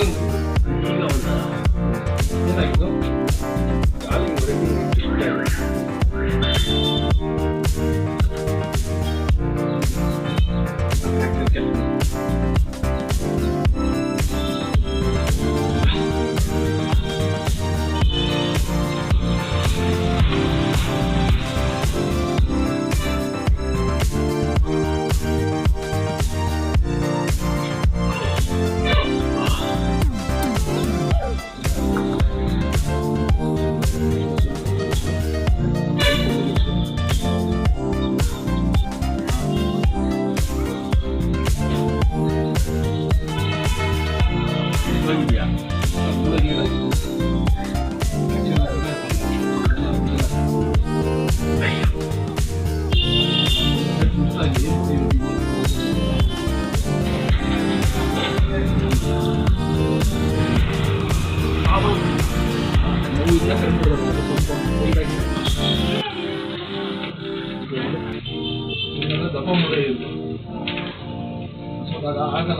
看图。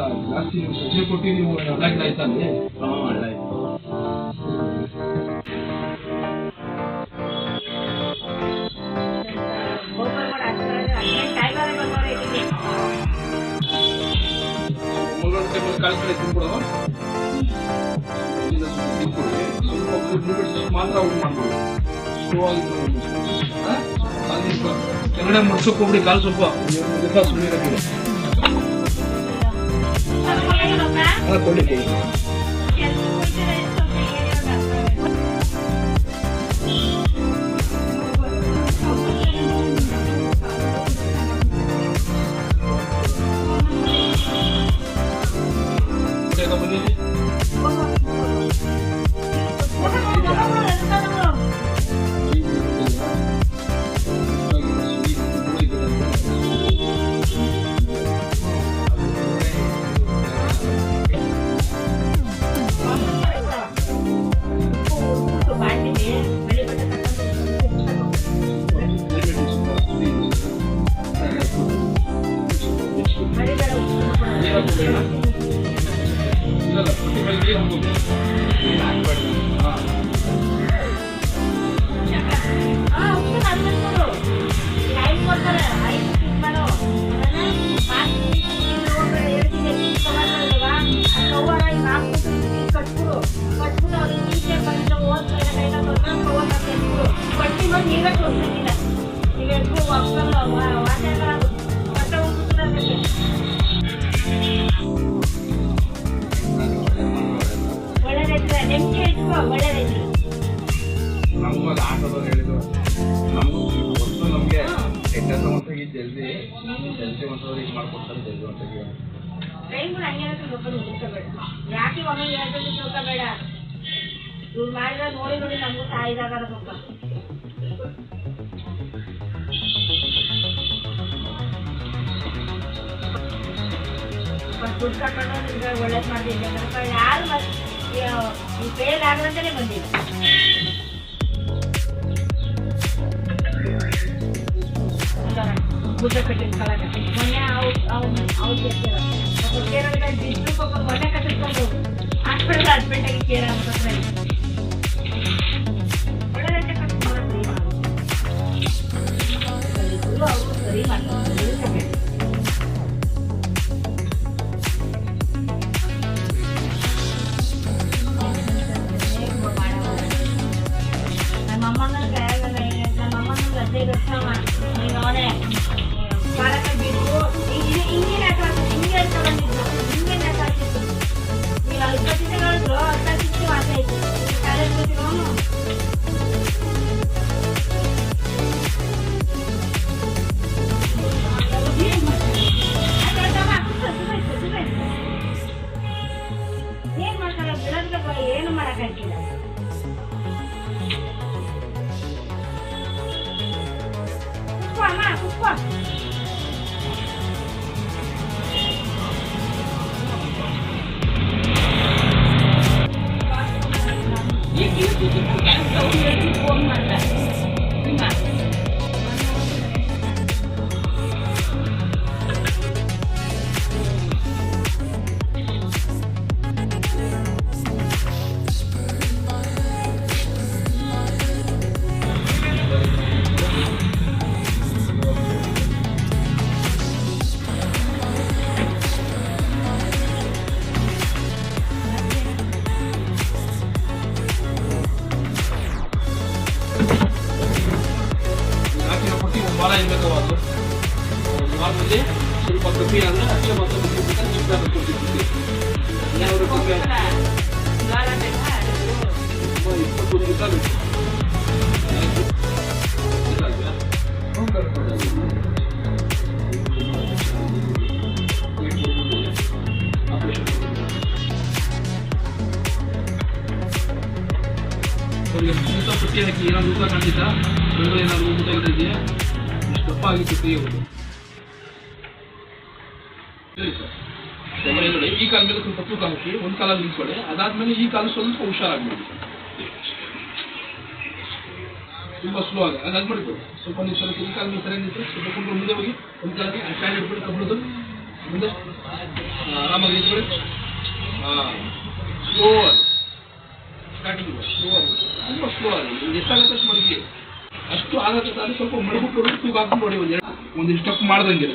ಆಗಲ್ಲ ಜಾಸ್ತಿ ನೀವು ಸಜ್ಜೆ ಕೊಟ್ಟು ನೀವು ಅಲ್ಲಾಗಿಲ್ಲ ಆಯ್ತಾ ಅಲ್ಲಿ ಮುಳ್ಳು ಟೈಮಲ್ಲಿ ಕಾಳು ಕಡೆ ತಿನ್ಕೊಡೋ ಇಲ್ಲಿಂದ ಸ್ವಲ್ಪ ಮಾತ್ರ ಕೆಳಗಡೆ ಮುಡ್ಸೋಕೆ ಹೋಗ್ಬಿಡಿ ಕಾಲು ಸ್ವಲ್ಪ ಸುಮ್ಮನೆ ಇರೋದಿಲ್ಲ ಹಾಂ 되게 궁금해. ಒಂದ್ಸಲ ಇದು ಮಾಡ್ಕೊಡ್ತಾರೆ ಇವ್ರು ಮಾಡಿದ್ರೆ ನೋಡಿ ನೋಡಿ ನಮಗೂ ತಾಯಿದಾಗಾರ ಸ್ವಲ್ಪ. ದುಡ್ಡು ಕಟ್ಕೊಂಡು ನಿಮ್ಗೆ ಒಳ್ಳೇದು ಮಾಡಿದ್ದೀನಿ ಯಾರು ಫೇಲ್ ಆಗದಂತಾನೆ ಬಂದಿಲ್ಲ. ಗುಡ್ಡ ಕಟ್ಟಿನ ಮೊನ್ನೆ ಅವ್ರು ಅವ್ನು ಅವ್ರು ಕೇರಳ ಡಿಸ್ಟ್ರಿಕ್ ಒಬ್ಬರು ಮೊನ್ನೆ ಕಟ್ಟಿಸ್ಕೊಂಡು ಹಾಸ್ಪಿಟಲ್ ಅಡ್ಮಿಟ್ ಆಗಿ ಕೇರ ಹಾಕಿರೋ ಪಟ್ಟಿ ಒಂದು ವಾರ ಇರಬೇಕು ಅದು ಒಂದು ವಾರದಲ್ಲಿ ಸ್ವಲ್ಪ ಕಮ್ಮಿ ಅಂದರೆ ಅಷ್ಟೇ ಮಾತ್ರ ಬಿಟ್ಬಿಟ್ಟು ಚಿಕ್ಕ ಕೊಟ್ಟಿರ್ತೀವಿ ಇನ್ನೂರು ರೂಪಾಯಿ ಇಪ್ಪತ್ತೊಂದು ದಿವಸ ಬೇಕು ಅವ್ರಿಗೆ ಊಟ ಪಟ್ಟಿ ಹಾಕಿ ಏನಾದ್ರು ಊಟ ಖಂಡಿತ ಒಳಗಡೆ ಏನಾದ್ರು ಊಟ ಇದೆಯಾ ಇಷ್ಟು ದಪ್ಪ ಆಗಿತ್ತು ಕೈ ಅವರು ಹೇಳಿ ಸರ್ ಒಳಗಡೆ ನೋಡಿ ಈ ಕಾಲ ಮೇಲೆ ಸ್ವಲ್ಪ ತೂಕ ಹಾಕಿ ಒಂದು ಕಾಲ ನಿಲ್ಸ್ಕೊಳ್ಳಿ ಅದಾದ್ಮೇಲೆ ಈ ಕಾಲ ಸ್ವಲ್ಪ ಹುಷಾರಾಗ್ಬಿಡಿ ತುಂಬ ಸ್ಲೋ ಆಗಿ ಅದು ಮಾಡ್ಬೇಕು ಸ್ವಲ್ಪ ನೀವು ಸ್ವಲ್ಪ ಈ ಕಾಲ ಮೇಲೆ ಸರಿ ನಿಂತು ಸ್ವಲ್ಪ ಕುಂಡ್ರು ಮುಂದೆ ಹೋಗಿ ಒಂದು ಕಾಲಕ್ಕೆ ಫ್ಯಾನ್ ಇಟ್ಬಿಟ್ಟು ಕಬ್ಬಳದು ಮುಂದೆ ಆ, ಆರಾಮಾಗಿ ಇಟ್ಬಿಡಿ ಹಾಂ ಸ್ಲೋ ಆಗಿ ಸ್ಟಾರ್ಟಿಂಗ್ ಸ್ಲೋ ಆಗಿ ತುಂಬ ಸ್ಲೋ ಆಗಿ ನಿಮ್ಗೆ ಎಷ್ಟಾಗುತ್ತೆ ಅಷ್ಟು ಮಡಗಿ ಅಷ್ಟು ಆಗತ್ತೆ ಅಂದ್ರೆ ಸ್ವಲ್ಪ ಕೊಡು ತೂಕ ಹಾಕೊಂಡು ನೋಡಿ ಒಂದು ಒಂದಿಷ್ಟು ಒಂದು ಸ್ಟೆಪ್ ಮಾಡ್ದಂಗೆ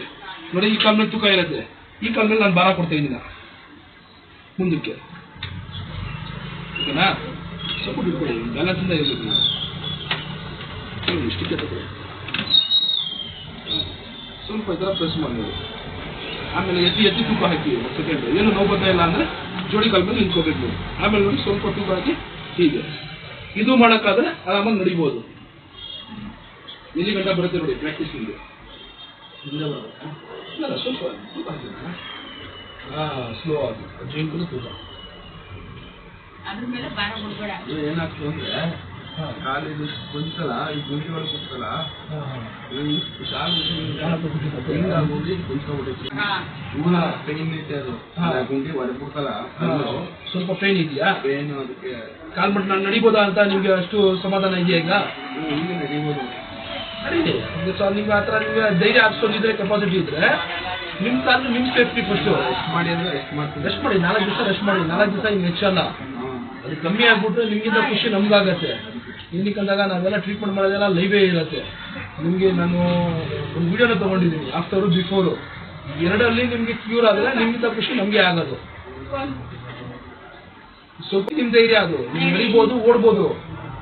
ನೋಡಿ ಈ ಕಾಲ ಮೇಲೆ ತೂಕ ಇರುತ್ತೆ. ಈ ಕಾಲ್ ಮೇಲೆ ನಾನು ಭಾರ ಕೊಡ್ತಾ ಇದ್ದೀನಿ. ಮುಂದಕ್ಕೆ. ಓಕೆನಾ? ಸ್ವಲ್ಪ ಇಟ್ಕೊಳ್ಳಿ ಬ್ಯಾಲೆನ್ಸಿಂದ ಇರಬೇಕು ನೀವು ಇಷ್ಟಕ್ಕೆ ತಗೊಳ್ಳಿ. ಸ್ವಲ್ಪ ಈ ಥರ ಪ್ರೆಸ್ ಮಾಡಿ. ಆಮೇಲೆ ಎತ್ತಿ ಎತ್ತಿ ತೂಕ ಹಾಕಿ ಸೆಕೆಂಡ್ ಏನು ನೋವು ಬರ್ತಾ ಇಲ್ಲ ಅಂದರೆ ಜೋಡಿ ಕಾಲ ಮೇಲೆ ನಿಂತ್ಕೋಬೇಕು ಆಮೇಲೆ ನೋಡಿ ಸ್ವಲ್ಪ ತೂಕ ಹಾಕಿ ಹೀಗೆ. ಇದು ಮಾಡೋಕ್ಕಾದ್ರೆ ಆರಾಮಾಗಿ ನಡಿಬೋದು. ಎಲ್ಲಿ ಗಂಟ ಬರುತ್ತೆ ನೋಡಿ ಪ್ರಾಕ್ಟೀಸ್ ನಿಮಗೆ ಇಲ್ಲ ಸ್ವಲ್ಪ ಹಾಂ ಸ್ಲೋ ಆಗಿ ಜೈಂಕಲು ತೂಕ ಅಂದ್ರೆ ಕುಂತಲ್ಲ ಈ ಗುಂಡಿ ಒಳಗೆ ಕುಂತಲ್ಲ ಪೇನ್ ಐತೆ ಅದು. ಆ ಗುಂಡಿ ಹೊರಬಿಡ್ತಲ್ಲ ಹಾಂ. ಸ್ವಲ್ಪ ಪೇನ್ ಇದೆಯಾ? ಪೇನ್ ಅದಕ್ಕೆ ಕಾಲ್ ಮಟ್ಟ ನಾನು ನಡಿಬೋದಾ ಅಂತ ನಿಮ್ಗೆ ಅಷ್ಟು ಸಮಾಧಾನ ಇದೆಯಾ ಈಗ? ನಡಿಬೋದು. ನಡೀಲಿ ನಿಮ್ಗೆ ಸೊ ನಿಮ್ಗೆ ಆ ಥರ ನಿಮ್ಗೆ ಧೈರ್ಯ ಹಾಕ್ಸ್ಕೊಂಡಿದ್ರೆ ಕೆಪಾಸಿಟಿ ಇದ್ರೆ ನಿಮ್ಮ ಕಾಲು ನಿಮ್ಮ ಸೇಫ್ಟಿ ಫಸ್ಟು ರೆಸ್ಟ್ ಮಾಡಿ ಅಂದ್ರೆ ರೆಸ್ಟ್ ಮಾಡ್ತೀನಿ ರೆಸ್ಟ್ ಮಾಡಿ ನಾಲ್ಕು ದಿವಸ ರೆಸ್ಟ್ ಮಾಡಿ ನಾಲ್ಕು ದಿವಸ ಹಿಂಗೆ ಹೆಚ್ಚಲ್ಲ. ಅದು ಕಮ್ಮಿ ಆಗ್ಬಿಟ್ರೆ ನಿಮಗಿಂತ ಖುಷಿ ನಮ್ಗಾಗತ್ತೆ. ಕ್ಲಿನಿಕ್ ಅಂದಾಗ ನಾವೆಲ್ಲ ಟ್ರೀಟ್ಮೆಂಟ್ ಮಾಡೋದೆಲ್ಲ ಲೈವೇ ಇರುತ್ತೆ. ನಿಮಗೆ ನಾನು ಒಂದು ವಿಡಿಯೋನ ತೊಗೊಂಡಿದ್ದೀನಿ ಆಫ್ಟರು ಬಿಫೋರು ಎರಡರಲ್ಲಿ ನಿಮಗೆ ಕ್ಯೂರ್ ಆದರೆ ನಿಮ್ಗಿಂತ ಖುಷಿ ನಮಗೆ ಆಗೋದು. ಸ್ವಲ್ಪ ನಿಮ್ಮ ಧೈರ್ಯ ಅದು. ನೀವು ನಡಿಬೋದು ಓಡ್ಬೋದು.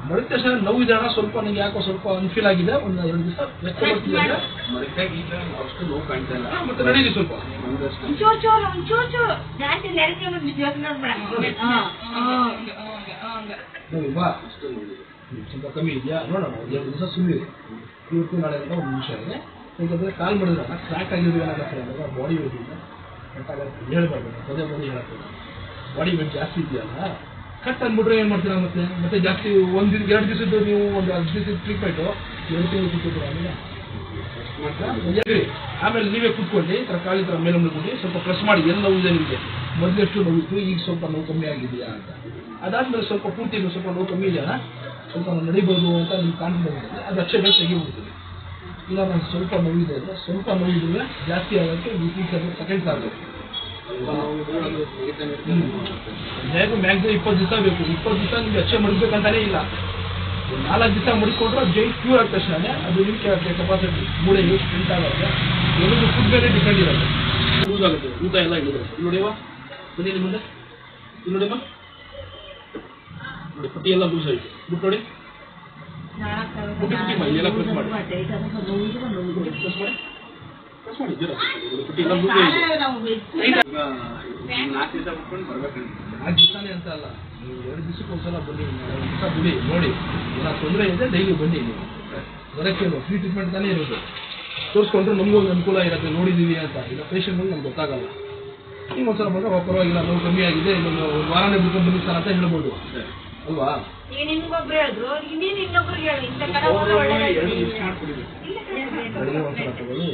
ನಡಿದ ತಕ್ಷಣ ನೋವು ಅಣ್ಣ ಸ್ವಲ್ಪ ನನಗೆ ಯಾಕೋ ಸ್ವಲ್ಪ ಅನ್ಫೀಲ್ ಆಗಿದೆ. ಒಂದು ಎರಡು ದಿವಸ ರೆಸ್ಟ್ ಮಾಡ್ತೀನಿ ಅಂದ್ರೆ ಮಡಕಾಗ ಈಗ ಅಷ್ಟು ನೋವು ಕಾಣ್ತಾ ಇಲ್ಲ. ಮತ್ತೆ ನಡೀಲಿ ಸ್ವಲ್ಪ. ಒಂಚೂರು ಚೂರು ಒಂಚೂರು. ಚೂರು ಜಾಸ್ತಿ ನೆರಕೆ ಹಾ ನೋಡಿ ಬಾ. ಅಷ್ಟು ಸ್ವಲ್ಪ ಕಮ್ಮಿ ಇದೆಯಾ? ನೋಡೋಣ ಎರಡು ದಿವಸ ಸುಮ್ಮನೆ ಇವತ್ತು ನಾಳೆ ಅಂತ ಒಂದು ನಿಮಿಷ ಇದೆ. ಯಾಕಂದ್ರೆ ಕಾಲ್ ಮಾಡಿದ್ರಲ್ಲ ಕ್ರ್ಯಾಕ್ ಆಗಿರೋದು ಏನಾಗುತ್ತೆ ಅಂದಾಗ ಬಾಡಿ ವೇಟ್ ಇದೆ. ಕಟ್ಟಾಗುತ್ತೆ ಹೇಳ್ಬಾರ್ದು. ಪದೇ ಪದೇ ಹೇಳಕ್ಕೆ ಬಾಡಿ ವೇಟ್ ಜಾಸ್ತಿ ಇದೆಯಲ್ಲ? ಕಟ್ ಅಂದ್ಬಿಟ್ರೆ ಏನು ಮಾಡ್ತೀರಾ ಮತ್ತೆ? ಮತ್ತೆ ಜಾಸ್ತಿ ಒಂದು ದಿನ ಎರಡು ದಿವಸದ್ದು ನೀವು ಒಂದು ಹತ್ತು ದಿವಸದ ಟ್ರೀಟ್ಮೆಂಟು ಎರಡು ತಿಂಗಳು ಕೂತ್ಕೊತೀರ ಆಮೇಲೆ ಆಮೇಲೆ ನೀವೇ ಕೂತ್ಕೊಂಡು ಈ ಥರ ಮೇಲೆ ಮುಳ್ಕೊಂಡು ಸ್ವಲ್ಪ ಪ್ರೆಸ್ ಮಾಡಿ. ಎಲ್ಲ ನೋವು ಇದೆ ನಿಮಗೆ. ಮೊದಲೆಷ್ಟು ನೋವಿತ್ತು ಈಗ ಸ್ವಲ್ಪ ನೋವು ಕಮ್ಮಿ ಆಗಿದೆಯಾ ಅಂತ. ಅದಾದ್ಮೇಲೆ ಸ್ವಲ್ಪ ಪೂರ್ತಿ ಸ್ವಲ್ಪ ನೋವು ಕಮ್ಮಿ ಇದೆಯಾ? ಸ್ವಲ್ಪ ನಡಿಬೋದು ಅಂತ ನಿಮ್ಗೆ ಇದೆ ಅದು ಅಕ್ಷರ ತೆಗಿಬಿಡ್ತೀನಿ ಇಲ್ಲ ನಾನು ಸ್ವಲ್ಪ ನೋವಿದೆ ಅಂದರೆ ಸ್ವಲ್ಪ ನೋವಿದ್ರೆ ಜಾಸ್ತಿ ಆಗೋಕ್ಕೆ ವೀಕ್ನೆಸ್ ಸೆಕೆಂಡ್ ಆಗಬೇಕು ಹೇಗೂ ಮ್ಯಾಕ್ಸಿಮಮ್ ಇಪ್ಪತ್ತು ದಿವಸ ಬೇಕು. ಇಪ್ಪತ್ತು ದಿವಸ ನಿಮ್ಗೆ ಅಚ್ಚೆ ಮುಡಿಸ್ಬೇಕಂತಾನೆ ಇಲ್ಲ. ನಾಲ್ಕು ದಿವಸ ಮುಡಿಸ್ಕೊಂಡ್ರೆ ಜೈ ಕ್ಯೂರ್ ಆದ ತಕ್ಷಣ ಅದು ನಿಮ್ಗೆ ಕೆಪಾಸಿಟಿ ಮೂಳೆ ಯೂಸ್ ಪ್ರಿಂಟ್ ಆಗುತ್ತೆ ಎಲ್ಲರೂ ಫುಡ್ ಮೇಲೆ ಡಿಪೆಂಡ್ ಇರುತ್ತೆ ಯೂಸ್ ಆಗುತ್ತೆ. ಊಟ ಎಲ್ಲ ಇಳಿದ್ರೆ ನೋಡಿವ ಬನ್ನಿ ನಿಮ್ಮ ಮುಂದೆ. ಇಲ್ಲಿ ನೋಡಿಮ್ಮ ನೋಡಿ ಪಟ್ಟಿ ಎಲ್ಲ ಲೂಸ್ ಆಯಿತು ಬಿಟ್ಟು ನೋಡಿ. ಪ್ರೆಸ್ ಮಾಡಿ. ಪ್ರೆಸ್ ಮಾಡಿ. ಎಲ್ಲ ನಾಲ್ಕು ಅಂತ ಅಲ್ಲ ನೀವು ಎರಡು ದಿವಸಕ್ಕೊಂದ್ಸಲ ಬನ್ನಿ ದಿವಸ ಬಿಡಿ ನೋಡಿ ಎಲ್ಲ ತೊಂದರೆ ಇದೆ ಡೈಲಿ ಬನ್ನಿ ನೀವು ಬರೋಕ್ಕೇನು ಫ್ರೀ ಟ್ರೀಟ್ಮೆಂಟ್ ತಾನೇ ಇರೋದು ತೋರಿಸ್ಕೊಂಡ್ರೆ ನಮಗೂ ಒಂದು ಅನುಕೂಲ ಇರುತ್ತೆ ನೋಡಿದ್ದೀವಿ ಅಂತ ಈಗ ಪೇಷಂಟ್ಗಳು ನಮ್ಗೆ ಗೊತ್ತಾಗಲ್ಲ ನೀವು ಒಂದ್ಸಲ ಬಂದ್ರೆ "ಓ, ಪರವಾಗಿಲ್ಲ ನೋವು ಕಮ್ಮಿ ಆಗಿದೆ ಇನ್ನೊಂದು ವಾರನೇ ಬಿಟ್ಕೊಂಡು ಬನ್ನಿ ಸರ್ ಅಂತ ಹೇಳ್ಬೋದು ಅಲ್ವಾ ಇಲ್ಲ ಒಂದ್ಸಲ ತಗೊಳ್ಳಿ